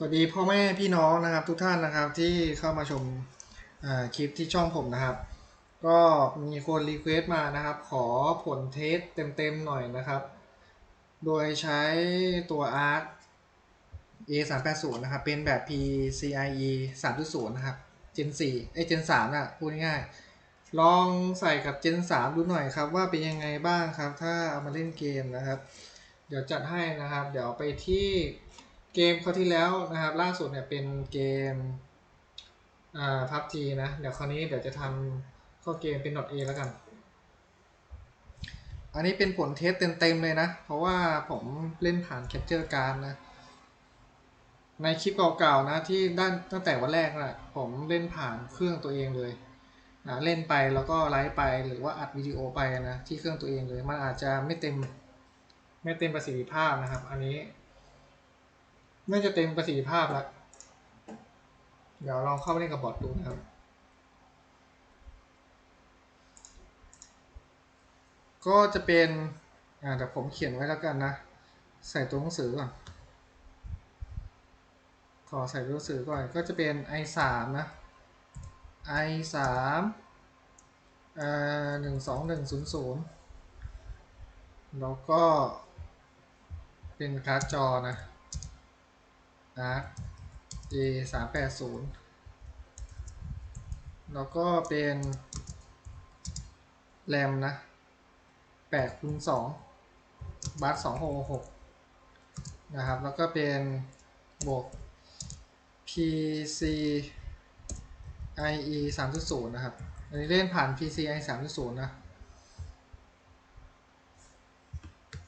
สวัสดีพ่อแม่พี่น้องนะครับทุกท่านนะครับที่เข้ามาชมคลิปที่ช่องผมนะครับ ก็มีคนรีเควสต์มานะครับ ขอผลเทสเต็มๆหน่อยนะครับ โดยใช้ตัว Arc A 3 8 0 นะครับ เป็นแบบ PCIe 3.0 นะครับ Gen 4เอ้ Gen 3น่ะพูดง่ายๆลองใส่กับ Gen 3 ดูหน่อยครับ ว่าเป็นยังไงบ้างครับ ถ้าเอามาเล่นเกมนะครับ เดี๋ยวจัดให้นะครับ เดี๋ยวไปที่ เกมเขาวที่แล้วนะครับ ล่าสุดเนี่ยเป็นเกมอ่าพับจีนะ เดี๋ยวคราวนี้เดี๋ยวจะทำข้าเกมเป็น .a แล้วกัน อันนี้เป็นผลเทสเต็มๆเลยนะ เพราะว่าผมเล่นผ่าน Capture Card นะ ในคลิปเก่าๆนะที่ด้านตั้งแต่วันแรกนะผมเล่นผ่านเครื่องตัวเองเลยนะเล่นไปแล้วก็ไลฟ์ไปหรือว่าอัดวิดีโอไปนะที่เครื่องตัวเองเลย มันอาจจะไม่เต็มไม่เต็มประสิทธิภาพนะครับ อันนี้ ไม่จะเต็มประสิทธิภาพแล้ว เดี๋ยวลองเข้าไปเล่นกับบอทดูนะครับ ก็จะเป็น อ่าเดี๋ยวผมเขียนไว้แล้วกันนะ ใส่ตัวหนังสือก่อน ขอใส่ตัวหนังสือก่อน ก็จะเป็น i 3 นะ i 3 เอ่อหนึ่งสองหนึ่งศูนย์ศูนย์แล้วก็เป็นการ์ดจอนะ Arc A 3 8 0แล้วก็เป็นแรมนะ8คูณ2บัส266นะครับ แล้วก็เป็นบวก PC IE 3.0 นะครับ อันนี้เล่นผ่าน PC IE 3.0 นะ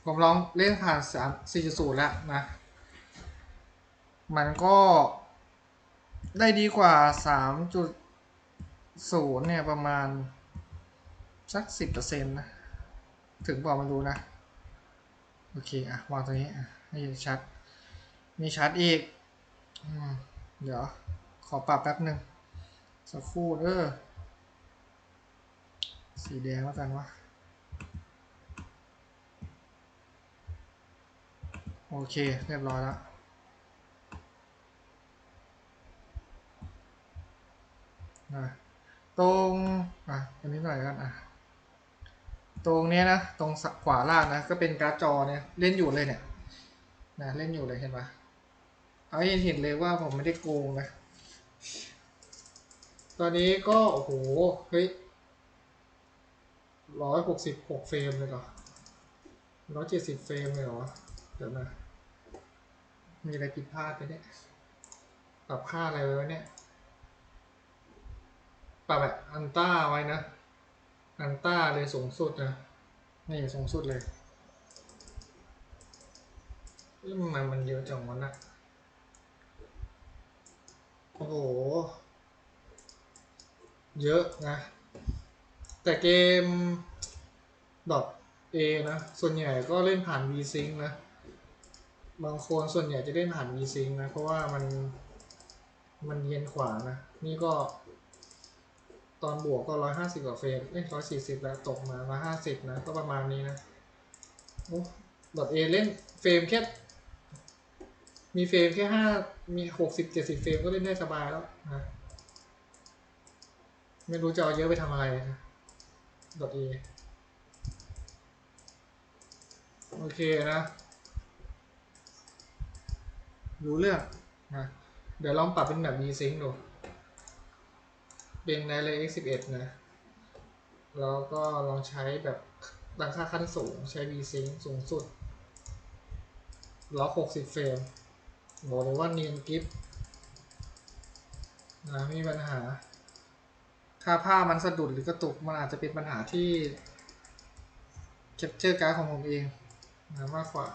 ผมลองเล่นผ่าน3 4.0 แล้วนะ มันก็ได้ดีกว่า 3.0 เนี่ย ประมาณ สัก 10%นะ ถึงบอกมาดูนะ โอเค อะ วางตรงนี้อะให้เห็นชัด มีชัดอีกอเดี๋ยว ขอปรับแป๊บหนึ่งสักครู่เออสีแดงแล้วกันวะโอเค เรียบร้อยแล้ว อะ ตรงอะอันนี้หน่อยกันอะตรงเนี้ยนะตรงขวาล่างนะก็เป็นการ์ดจอเนี่ยเล่นอยู่เลยเนี่ยนะเล่นอยู่เลยเห็นปะเอาให้เห็นเลยว่าผมไม่ได้โกงนะตอนนี้ก็โอ้โหเฮ้ยร้อยหกสิบหกเฟรมเลยเหรอร้อยเจ็ดสิบเฟรมเลยเหรอเดี๋ยวนะมีอะไรผิดพลาดไปเนี่ยปรับค่าอะไรไว้เนี่ย ปรับแบบอันต้าไว้นะ อันต้าเลยสูงสุดนะ นี่สูงสุดเลยเอ้ยมันมันเยอะจังวะนะโอ้โห เยอะนะ แต่เกมดอทเอนะ ส่วนใหญ่ก็เล่นผ่าน VSync นะ บางคนส่วนใหญ่จะเล่นผ่าน VSync นะ เพราะว่ามัน มันเย็นขวานะ นี่ก็ ตอนบวกก็ร้อยห้าสิบกว่าเฟรมเอ้ยร้อยสี่สิบแล้วตกมาร้อยห้าสิบนะ ก็ประมาณนี้นะ โอ้ดอทเอเล่นเฟรมแค่ มีเฟรมแค่ห้ามีหกสิบเจ็ดสิบเฟรมก็เล่นได้สบายแล้วนะไม่รู้จะเอาเยอะไปทำอะไรนะดอทเอโอเคนะ รู้เรื่องนะ เดี๋ยวลองปรับเป็นแบบ VSync ดู เป็นในเลย x11 นะ แล้วก็ลองใช้แบบตั้งค่าขั้นสูง ใช้ VSync สูงสุด ล็อก60 เฟรม บอกเลยว่าเนียนกิฟนะไม่มีปัญหา ค่าภามันสะดุดหรือกระตุก มันอาจจะเป็นปัญหาที่ capture card ของผมเองนะมากกว่า